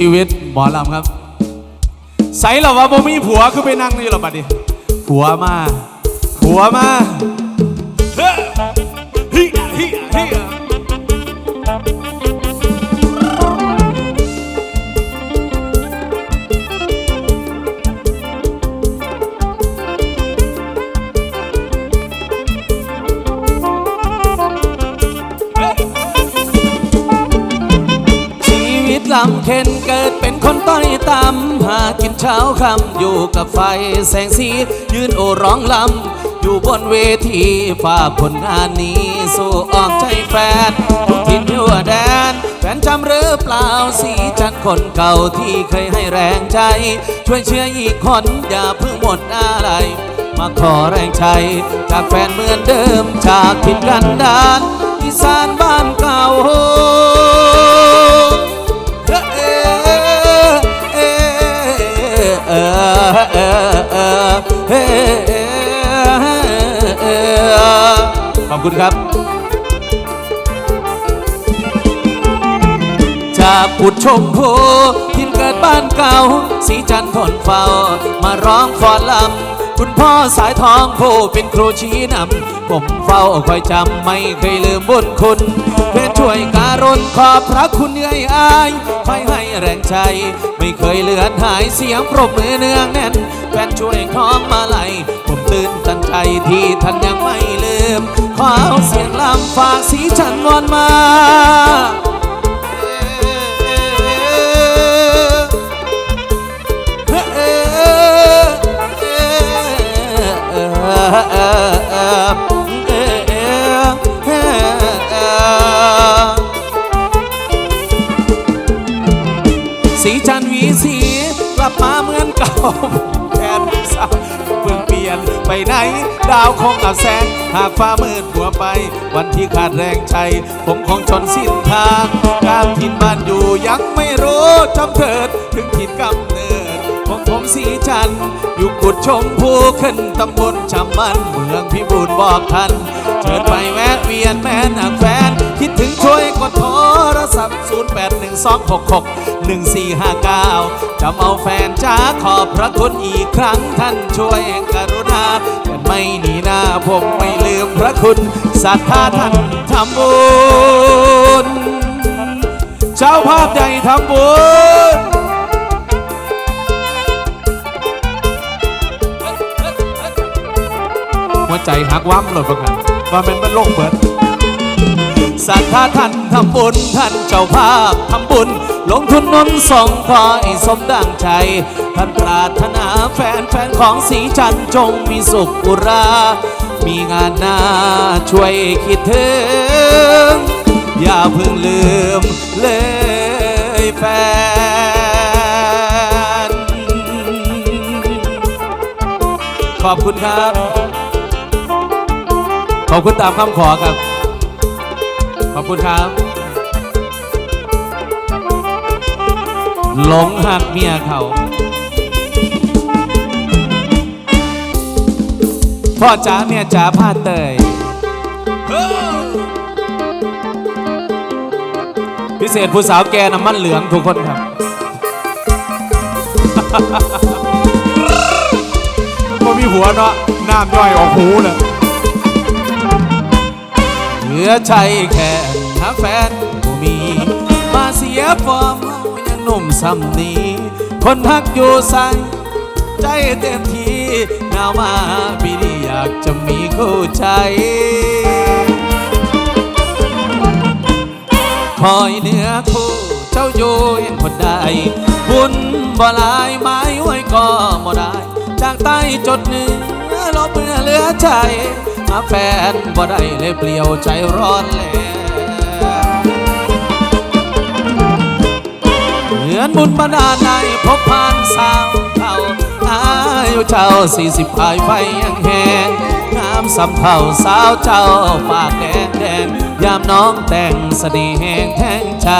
ชีวิตหมอลำครับใส่หรอว่าบ่มีผัวคือไปนั่งนี่หรอบัดนี้ผัวมาผัวมาเฮ้ยเฮ้ยเฮ้ยเฮ้ยชีวิตลำเข็นำหากินเช้าคำอยู่กับไฟแสงสี ยืนโอร้องลำอยู่บนเวทีฝากผลงานนี้ สู่ออกใจแฟน ทุกทินทั่วแดน แฟนจำหรือเปล่าสีจันคนเก่าที่เคยให้แรงใจ ช่วยเชื่ออีกคน อย่าเพิ่งหมดอะไร มาขอแรงใจ จากแฟนเหมือนเดิมจากทินกันดานอีสานบ้านเก่า ขอบคุณครับ จากปุดชมพูทินเกิดบ้านเก่า สีจันทร์นเฝ้า มาร้องฟอนลำ คุณพ่อสายทองผู้เป็นครูชี้นำ ผมเฝ้าคอยจำไม่เคยลืมบุญคุณเพื่อช่วยการุณขอบพระคุณเนื่อยอายคอยให้แรงใจ ไม่เคยเลือนหายเสียงปรบมือเนืองแน่นแฟนช่วยคล้องมาลัยผมตื่นตันใจที่ท่านยังไม่ลืมขอเอาเสียงลำฝากสีฉันวอนมา มาเหมือนเก่าแทนสาวเพิ่งเปลี่ยนไปไหน ดาวคงอับแสง หากฟ้ามืดหัวไป วันที่ขาดแรงใจ ผมคงชนสิ้นทางการทินบ้านอยู่ยังไม่รู้จำเถิดถึงทินกำเนิดของผมสีจันทร์อยู่กุดชมพูขึ้นตำบลชำมันเมืองพิบูลบอกท่านเชิญไปแวะเวียนแม่นหากแฟน คิดถึงช่วยกดโทรศัพท์ 1459จำเอาแฟนจ้าขอบพระคุณอีกครั้งท่านช่วยกรุณาแต่ไม่หนีหน้าผมไม่ลืมพระคุณศรัทธาท่านทำบุญเจ้าภาพใหญ่ทำบุญหัวใจหักว้ำเลยประกันว่าเป็นมันโลกเบิดสัทธาท่านทำบุญท่านเจ้าภาพทำบุญ ลงทุนนนส่งขอสมดังใจท่านปรารถนาแฟนแฟนของสีจันจงมีสุขอุรา มีงานหน้าช่วยคิดถึง อย่าเพิ่งลืมเลยแฟน ขอบคุณครับ ขอบคุณตามคำขอครับ ขอบคุณครับ หลงหักเมียเขาพ่อจ๋าเมียจ๋าพาเตยพิเศษผู้สาวแกน้ำมันเหลืองทุกคนครับก็มีหัวเนาะน้ำย่อยออกหูเลยเหลือใจแค่หาแฟนบ่มี มาเสียฟอร์ม หนุ่มซ้ำนี้ คนทักอยู่ใส่ใจเต็มทีหนาวมาปีนี้อยากจะมีคู่ใจคอยเหนือคู่เจ้าอยู่เห็นคนใดบุญบ่ลายไม้ไว้ก็บ่ได้ จากใต้จดเหนือลบเมื่อเหลือใจหาแฟนบ่ได้เลยเปลี่ยวใจร้อนแล อนบุญบรรดาลในพบผ่านสาวเท่าอายุเจ้าสี่สิบปลายไฟยังแหงงามสำเภาสาวเจ้าปากแดงแดงยามน้องแต่งสน่ห์แห่งแทงใจ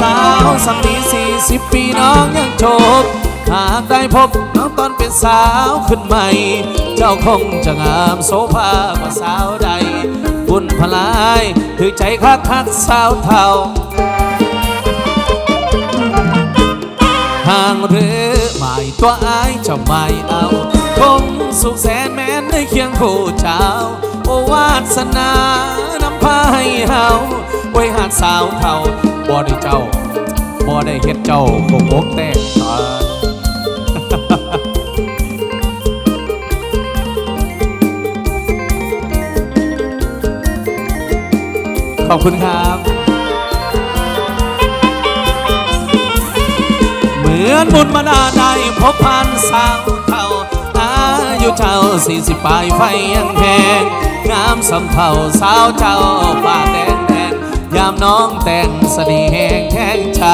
สาวสำนีสี่สิบปีน้องยังโชคหากได้พบน้องตอนเป็นสาวขึ้นใหม่ เจ้าคงจะงามโสภากว่าสาวใด บุญพลายถือใจคักคักสาวเท่าางหรือไม่ตัวอายจะไม่เอาคงสุขแสนแม้นได้เคียงคู่เจ้า โอวาสนานำพาให้เฮาไว้หาดสาวเท่าบ่ได้เจ้าบ่ได้เฮ็ดเจ้าคงอกแตกตาขอบคุณครับ นบุญมาดาได้พบพันสาวเท่าอายุเจ้าสี่สิบปลายไฟยังแหงงามสำเท่าสาวเจ้าป่าแดงแดงยามน้องแต่งเสน่ห์แห่งแทงใจ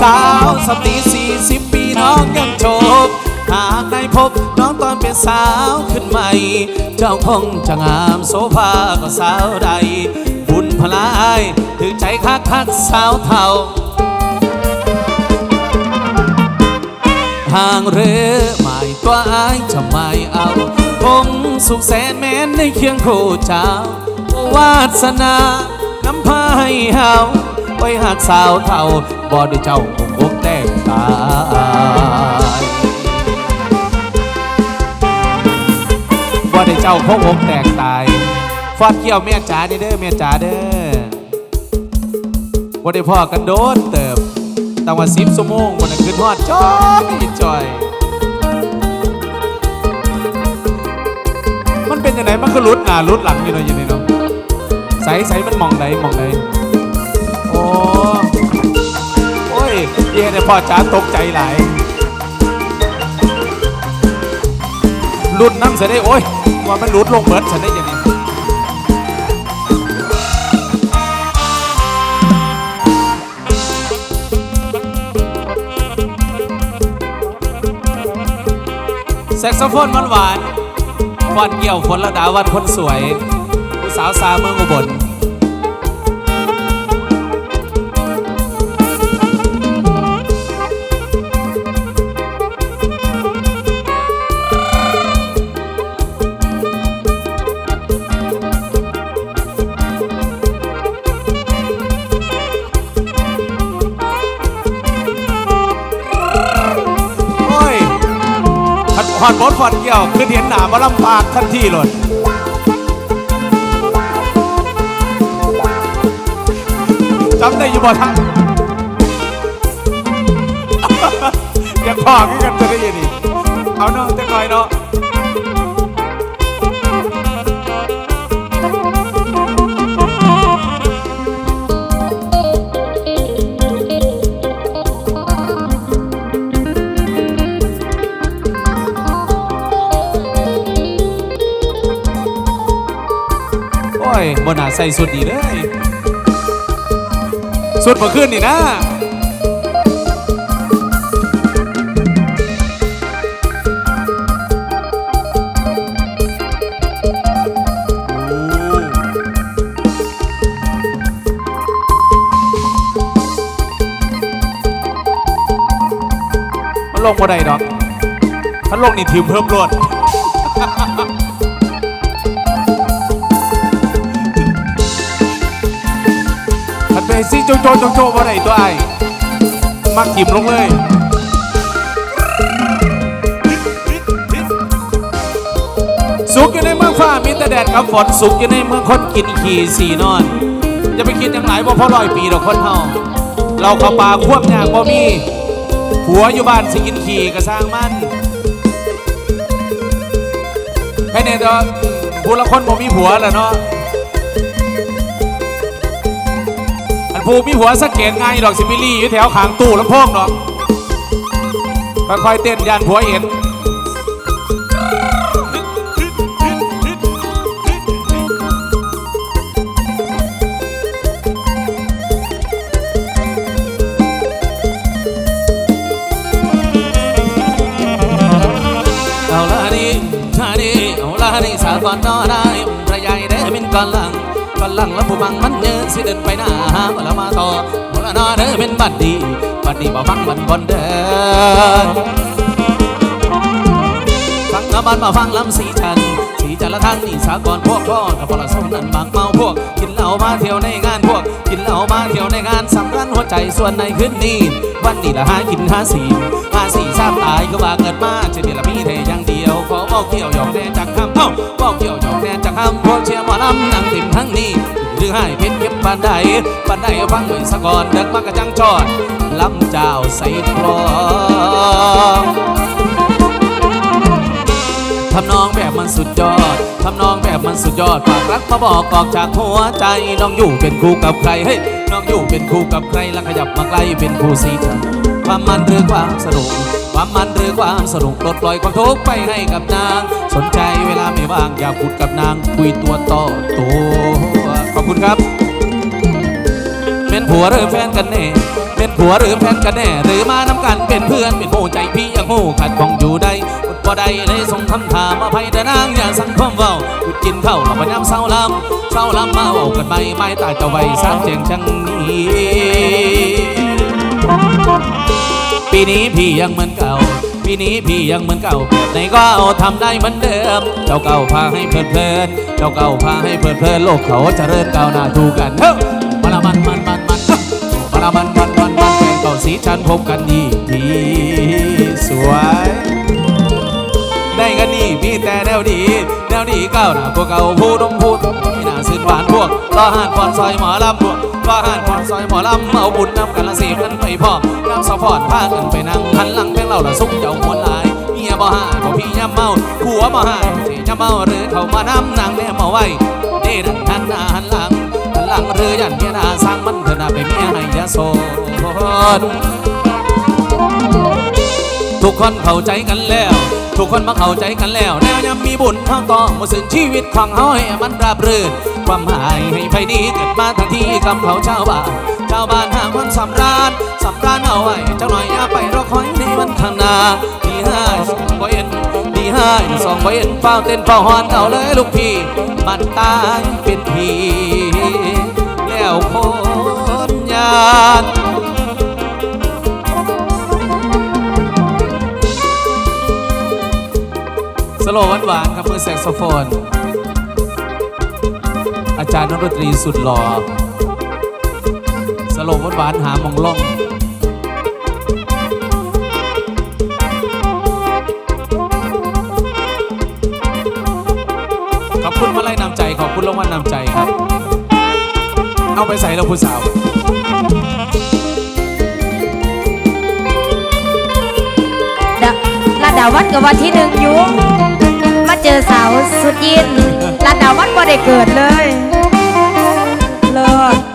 สาวสำนีสี่สิบปีน้องยังโชคหากได้พบน้องตอนเป็นสาวขึ้นใหม่ เจ้าคงจะงามโซภาก็สาวใด บุญพลายถึงใจคักคักสาวเท่า ห่างเรือไม่ตัวอายจะไม่เอา ผมสุขแสนแม้นในเคียงโคเจ้าวาสนานำพาให้เฮาไว้หากสาวเท่าบ่ได้เจ้าอกแตกตายบ่ได้เจ้าคงอกแตกตายฟาดเกี่ยวแม่จ๋าเด้อแม่จ๋าเด้อบ่ได้พ่อกันโดนเติบ ตั้งว่าสิบชั่วโมงวันนั้นขึ้นฮอดจอยจอย มันเป็นยังไงมันก็รุดหน้ารุดหลังอยู่เนาะอยังไงเนาะใสใสมันมองไหนมองไหนโอ้โอ้ยเย่เนี่ยพ่อจ๋าตกใจหลายรุดน้ำเสียได้โอ้ยว่ามันรุดลงเบิดฉันได้ยังไง แซกโซโฟนหวานหวานฟอนเกี่ยวฝนระดาวันคนสวยผู้สาวสาวเมืองอุบล ฟอนเกี่ยวคือเห็นหนามาลำปากทันทีเลยจำได้อยู่บ่ท่านอยากพอกันจะได้ยินอีกเอาเนาะจะคอยเนาะ โอ้ยบนหนาใส่สุดดีเลยสุดเมื่อคืนนี่นะมันลงบ่ได้ดอกถ้าลงนี่ถือเพิ่มรวด ซิโจโจโจโจว่าไรตัวไอ้มักกิมลงเลยสุขอยู่ในเมืองฟ้ามีแต่แดดกับฝนสุขอยู่ในเมืองคนกินขี่สีนอน จะไปคิดอย่างไรว่าเพราะร้อยปีดอกคนเฮาเราเข้าป่าควบยากบ่มีผัวอยู่บ้านสิกินขี่ก็สร้างมันให้เนี่ยเด้อผู้ละคนบ่มีผัวแหละเนาะ ผู้มีหัวสักเกตง่ายดอกสิมิลี่อยู่แถวขางตู้ลำโพงดอกค่อยๆเต้นยานผัวเห็นเอาละนี่ชานี่เอาละนี่สาก่อนนอได้พระใหญ่ได้เป็นก่อนหลัง ก่อนหลังแล้วผู้บังมันเยินสิเดินไปหน้ามาแล้วมาต่อเอาละนอเด้อเป็นบัดดีบัดดีบ่ฟังบันบนเดินฟังกะบันมาฟังลำสีชันสีสีจาละทางนี่สากลพวกพ่อกับพลสมนันบางเมาพวก กินเหล้ามาเที่ยวในงานพวก กินเหล้ามาเที่ยวในงานสำคัญหัวใจส่วนในคืนนี้วันนี้ละหากินหาสีหาสีทราบตายก็ว่าเกิดมาเช่นเดียวละพี่เทย่างดี ยวขอบอกเกี่ยวหยอกแน่จากคำเอ้าบอกเกี่ยวหยอกแน่จากคำพวกเชียร์หมอลำนั่งติ่มทั้งนี้หรือให้เพชรเก็บปานใดปานใดฟังไว้สะก่อนเด็กมากระจังจอดลำเจ้าใส่กลองทำนองแบบมันสุดยอด ทำนองแบบมันสุดยอดฝากรักมาบอกออกจากหัวใจ น้องอยู่เป็นคู่กับใคร เฮ้ย น้องอยู่เป็นคู่กับใคร แล้วขยับมาใกล้เป็นคู่สีฉัน ความมันหรือความสนุก ความมันหรือความสนุกปลดปล่อยความทุกข์ไปให้กับนาง สนใจเวลาไม่ว่างอยากพูดกับนางคุยตัวต่อตัวขอบคุณครับเป็นผัวหรือแฟนกันแน่เป็นผัวหรือแฟนกันแน่ หรือมาน้ำกันเป็นเพื่อนเป็นโมใจพี่ยังโมขัดของอยู่ใดอุดบ่ได้เลยส่งคำถามมาภัยเดนางอย่าสั่งความเว้าหยุดกินข้าวมาพยายามเศร้าลำเศร้าลำมาเอากันไปไม่ตายจะไว้สร้างเจียงจังนี้ ปีนี้พี่ยังเหมือนเก่า ปีนี้พี่ยังเหมือนเก่าไหนก็เอาทำได้เหมือนเดิม เจ้าเก่าพาให้เพลิดเพลิน เจ้าเก่าพาให้เพลิดเพลินโลกเขาเจะเริญก้าวหน้าดูกันเฮ้ยมาละมันมันมันมันมาละมันมันมันมันแฟนเก่าสีชันพบกันดีทีสวย ได้กันนี่มีแต่แนวดี แนวดีก้าวหน้าพวกเก่าผู้ดมพูด พวกต่อหานพรซอยหมอลำพวกต่อหานพรซอยหมอลำเอาบุญนำกันละสีมันไปพ่อน้ำสะพอดพากันไปนั่งหันหลังเพลงเราละสุกเจ้าหวนหลายเมียบ่หาก็พี่ย่ำเมาผัวบ่หาเสียย่ำเมาหรือเขามานำนางแน่มาไว้เด้ดันหันหน้าหันหลังหันหลังหรือยันเมียนาสร้างมันเถอะนาเป็นเมียให้ยาโสทุกคนเข้าใจกันแล้วทุกคนมาเข้าใจกันแล้วแนวยังมีบุญเท่าต้องมาสึงชีวิตของเฮาให้มันราบรื่น ความหมายให้ไฟดีเกิดมาทั้งที่คำเขาชาวบ้านชาวบ้านหาวันสำราญสำราญเอาไว้เจ้าหน่อยอย่าไปรอคอยในวันข้างหน้าดีห้าสองบ่เอ็นดีห้าสองบ่เอ็นเฝ้าเต้นเฝ้าฮอนเอาเลยลูกพี่มันตายเป็นผีแล้วคนยานสโลว์หวานๆครับมือแซกโซโฟน จารย์นักดนตรีสุดหล่อสโลว์หวานหามองล่องขอบคุณมาไล่นำใจ ขอบคุณรางวัลนำใจครับ เอาไปใส่แล้วผู้สาวดะระดาวันกับวันที่หนึ่งอยู่มาเจอสาวสุดยินระดาวันบ่ได้เกิดเลย 啊